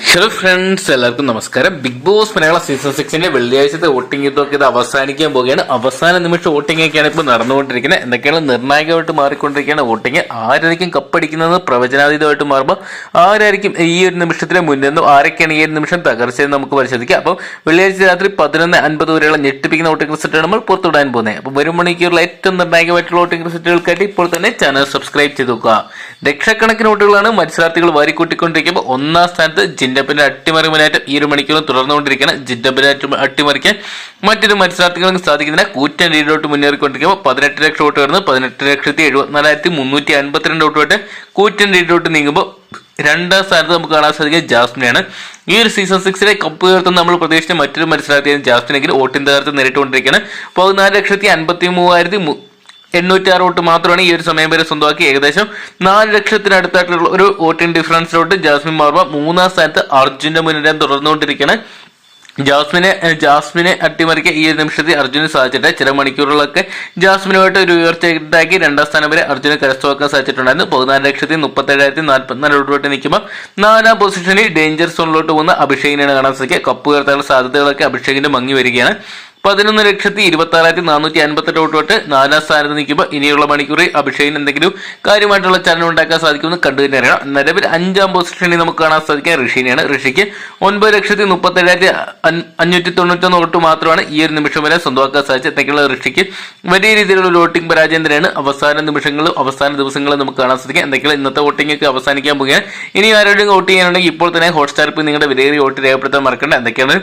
Hello friends എല്ലാവർക്കും നമസ്കാരം. Big Boss മലയാള season സിക്സിന്റെ വെള്ളിയാഴ്ചത്തെ വോട്ടിംഗ് ഇതൊക്കെ ഇത് അവസാനിക്കാൻ പോവുകയാണ്. അവസാന നിമിഷം വോട്ടിംഗ് ഒക്കെയാണ് ഇപ്പോൾ നടന്നുകൊണ്ടിരിക്കുന്നത്. എന്തൊക്കെയാണ് നിർണായകമായിട്ട് മാറിക്കൊണ്ടിരിക്കുകയാണ്? വോട്ടിംഗ് ആരായിരിക്കും കപ്പടിക്കുന്നത് പ്രവചനാതീതമായിട്ട് മാറുമ്പോൾ ആരായിരിക്കും ഈ ഒരു നിമിഷത്തിന് മുന്നിന്നും ആരൊക്കെയാണ് ഈ ഒരു നിമിഷം തകർച്ചയെന്ന് നമുക്ക് പരിശോധിക്കാം. അപ്പോൾ വെള്ളിയാഴ്ച രാത്രി പതിനൊന്ന് അൻപത് വരെയുള്ള ഞെട്ടിപ്പിക്കുന്ന വോട്ടിംഗ് റിസൾട്ടാണ് നമ്മൾ പുറത്തുവിടാൻ പോകുന്നത്. അപ്പോൾ വരും മണിക്കൂറിൽ ഏറ്റവും നിർണായകമായിട്ടുള്ള വോട്ടിംഗ് റിസൾട്ടുകൾക്കായിട്ട് ഇപ്പോൾ തന്നെ ചാനൽ സബ്സ്ക്രൈബ് ചെയ്ത് നോക്കുക. ലക്ഷക്കണക്കിന് വോട്ടുകളാണ് മത്സരാർത്ഥികൾ വാരിക്കൂട്ടിക്കൊണ്ടിരിക്കുമ്പോൾ ഒന്നാം സ്ഥാനത്ത് ജിൻഡപ്പിന്റെ അട്ടിമറി മുന്നേറ്റം ഈ ഒരു മണിക്കൂറും തുടർന്നുകൊണ്ടിരിക്കുകയാണ്. ജിൻഡപ്പിനെ അട്ടി- അട്ടിമറിക്കാൻ മറ്റൊരു മത്സരാർത്ഥികൾക്ക് സാധിക്കുന്നതിന് കൂറ്റൻ ലീഡിലോട്ട് മുന്നേറിക്കൊണ്ടിരിക്കുമ്പോൾ പതിനെട്ട് ലക്ഷം വോട്ട് വരുന്നു പതിനെട്ട് ലക്ഷത്തി എഴുപത്തിനാലായിരത്തി മുന്നൂറ്റി അൻപത്തിരണ്ട് വോട്ട് വരട്ടെ കൂറ്റൻ ലീഡിലോട്ട് നീങ്ങുമ്പോൾ രണ്ടാം സ്ഥാനത്ത് നമുക്ക് കാണാൻ സാധിക്കുക ജാസ്മിനെയാണ് ഈ ഒരു സീസൺ സിക്സിലെ കപ്പ് ഉയർത്തുന്ന നമ്മൾ പ്രതീക്ഷിച്ച മറ്റൊരു മത്സരാർത്ഥിയാണ് ജാസ്മിനെങ്കിൽ വോട്ടിന്റെ തകർത്ത് നേരിട്ടുകൊണ്ടിരിക്കുകയാണ്. പതിനാല് ലക്ഷത്തി അൻപത്തി മൂവായിരത്തി എണ്ണൂറ്റി ആറ് വോട്ട് മാത്രമാണ് ഈ ഒരു സമയം വരെ സ്വന്തമാക്കി. ഏകദേശം നാല് ലക്ഷത്തിനടുത്തായിട്ടുള്ള ഒരു വോട്ടിംഗ് ഡിഫറൻസിലോട്ട് ജാസ്മിൻ വർമ്മ മൂന്നാം സ്ഥാനത്ത് അർജുന്റെ മുന്നേറ്റം തുടർന്നുകൊണ്ടിരിക്കുകയാണ്. ജാസ്മിനെ ജാസ്മിനെ അട്ടിമറിക്കാൻ ഈ ഒരു നിമിഷത്തിൽ അർജുന് സാധിച്ചിട്ട് ചില മണിക്കൂറുകളൊക്കെ ജാസ്മിനുമായിട്ട് ഒരു ഉയർച്ച ഉണ്ടാക്കി രണ്ടാം സ്ഥാനം വരെ അർജുന് കരസ്ഥമാക്കാൻ സാധിച്ചിട്ടുണ്ടായിരുന്നു. പതിനാല് ലക്ഷത്തി മുപ്പത്തേഴായിരത്തി നാൽപ്പത്തിനാല് വോട്ട് നിൽക്കുമ്പോൾ നാലാം പൊസിഷനിൽ ഡേഞ്ചർ സോണിലോട്ട് പോകുന്ന അഭിഷേകിനെയാണ് കാണാൻ സാധിക്കുക. കപ്പ് ഉയർത്താനുള്ള സാധ്യതകളൊക്കെ അഭിഷേകിന്റെ മങ്ങി വരികയാണ്. പതിനൊന്ന് ലക്ഷത്തി ഇരുപത്തി ആറായിരത്തി നാനൂറ്റി അൻപത്തെട്ട് വോട്ട് തൊട്ട് നാലാം സ്ഥാനത്ത് നിൽക്കുമ്പോൾ ഇനിയുള്ള മണിക്കൂറിൽ അഭിഷേകിന് എന്തെങ്കിലും കാര്യമായിട്ടുള്ള ചലനം ഉണ്ടാക്കാൻ സാധിക്കുമെന്ന് കണ്ടു തന്നെ അറിയണം. നിലവിൽ അഞ്ചാം പൊസിഷനിൽ നമുക്ക് കാണാൻ സാധിക്കുക ഋഷിനെയാണ്. ഋഷിക്ക് ഒൻപത് ലക്ഷത്തി മുപ്പത്തേഴായിരത്തി അഞ്ഞൂറ്റി തൊണ്ണൂറ്റൊന്ന് വോട്ട് മാത്രമാണ് ഈ ഒരു നിമിഷം വരെ സ്വന്തമാക്കാൻ സാധിച്ചത്. എന്തൊക്കെയുള്ള ഋഷിക്ക് വലിയ രീതിയിലുള്ള വോട്ടിംഗ് പരാജയം തന്നെയാണ് അവസാന നിമിഷങ്ങളും അവസാന ദിവസങ്ങളും നമുക്ക് കാണാൻ സാധിക്കുക. എന്തെങ്കിലും ഇന്നത്തെ വോട്ടിംഗ് ഒക്കെ അവസാനിക്കാൻ പോവുകയാണ്. ഇനി ആരോടും വോട്ട് ചെയ്യാനുണ്ടെങ്കിൽ ഇപ്പോൾ തന്നെ ഹോട്ട്സ്റ്റാർ ഇപ്പോൾ നിങ്ങളുടെ വിലയേറിയ വോട്ട് രേഖപ്പെടുത്താൻ മറക്കണ്ട. എന്തൊക്കെയാണ്?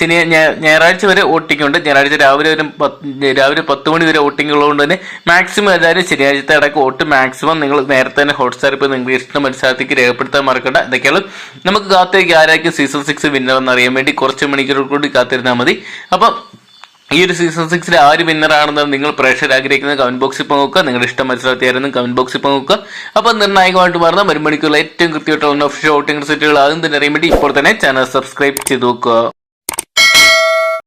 ശനി ഞായറാഴ്ച വരെ വോട്ടിംഗ് ഉണ്ട് ഞായറാഴ്ച രാവിലെ ഒരു പത്ത് രാവിലെ പത്ത് മണി വരെ വോട്ടിംഗ് ഉള്ളതുകൊണ്ട് തന്നെ മാക്സിമം എല്ലാവരും ശനിയാഴ്ചത്തെ അടക്കം വോട്ട് മാക്സിമം നിങ്ങൾ നേരത്തെ തന്നെ ഹോട്ട്സ്റ്റാർ ഇപ്പോൾ നിങ്ങൾക്ക് ഇഷ്ടം മത്സരത്തേക്ക് രേഖപ്പെടുത്താൻ മറക്കണ്ട. എന്തൊക്കെയാണ് നമുക്ക് കാത്തേക്ക് ആരായിരിക്കും സീസൺ സിക്സ് വിന്നർ എന്ന് അറിയാൻ വേണ്ടി കുറച്ച് മണിക്കൂർ കൂടി കാത്തിരുന്നാൽ മതി. അപ്പം ഈ ഒരു സീസൺ സിക്സിൽ ആര് ആണെന്ന് നിങ്ങൾ പ്രേക്ഷകർ ആഗ്രഹിക്കുന്നത് കമന്റ് ബോക്സിൽ പങ്കുവെക്കുക നിങ്ങളുടെ ഇഷ്ടം മനസ്സിലാക്കിയായിരുന്നു കമന്റ് ബോക്സിൽ പങ്കുവെക്കുക അപ്പോൾ നിർണായകമായിട്ട് പറഞ്ഞ ഒരു മണിക്കൂറിൽ ഏറ്റവും കൃത്യമായിട്ടുള്ള ഓഫീഷ്യൽ വോട്ടിംഗ് റിസൾട്ടുകൾ ആദ്യം തന്നെ അറിയാൻ വേണ്ടി ഇപ്പോൾ തന്നെ ചാനൽ സബ്സ്ക്രൈബ് ചെയ്ത് നോക്കുക.